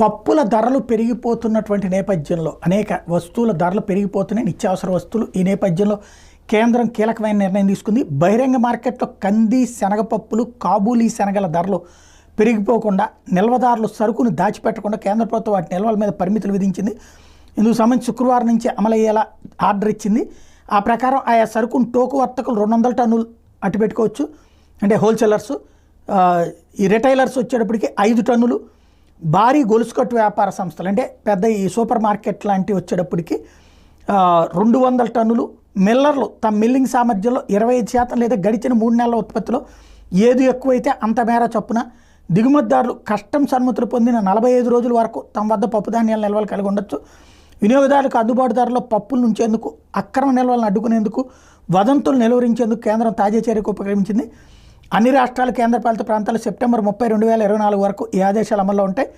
పప్పుల ధరలు పెరిగిపోతున్నటువంటి నేపథ్యంలో అనేక వస్తువుల ధరలు పెరిగిపోతున్నాయి నిత్యావసర వస్తువులు ఈ నేపథ్యంలో కేంద్రం కీలకమైన నిర్ణయం తీసుకుంది. బహిరంగ మార్కెట్లో కంది శనగపప్పులు కాబూలీ శనగల ధరలు పెరిగిపోకుండా నిల్వదారులు సరుకును దాచిపెట్టకుండా కేంద్ర ప్రభుత్వం వాటి నిల్వల మీద పరిమితులు విధించింది. ఇందుకు సంబంధించి శుక్రవారం నుంచి అమలయ్యేలా ఆర్డర్ ఇచ్చింది. ఆ ప్రకారం ఆయా సరుకును టోకు వర్తకులు రెండు వందల టన్నులు అటు పెట్టుకోవచ్చు. అంటే హోల్సేలర్స్ ఈ రిటైలర్స్ వచ్చేటప్పటికి ఐదు టన్నులు భారీ గొలుసుకట్టు వ్యాపార సంస్థలు అంటే పెద్ద ఈ సూపర్ మార్కెట్ లాంటివి వచ్చేటప్పటికి రెండు వందల టన్నులు మిల్లర్లు తమ మిల్లింగ్ సామర్థ్యంలో ఇరవై ఐదు శాతం లేదా గడిచిన మూడు నెలల ఉత్పత్తిలో ఏది ఎక్కువైతే అంత మేర చొప్పున దిగుమతిదారులు కస్టమ్స్ అనుమతులు పొందిన నలభై ఐదు రోజుల వరకు తమ వద్ద పప్పు ధాన్యాల నిల్వలు కలిగి ఉండొచ్చు. వినియోగదారులకు అందుబాటు ధరలో పప్పులు ఉంచేందుకు అక్రమ నిల్వలను అడ్డుకునేందుకు వదంతులు నిలువరించేందుకు కేంద్రం తాజా చర్యకు ఉపక్రమించింది. అన్ని రాష్ట్రాలు కేంద్రపాలిత ప్రాంతాలు సెప్టెంబర్ ముప్పై రెండు వేల ఇరవై నాలుగు వరకు ఈ ఆదేశాలు అమల్లో ఉంటాయి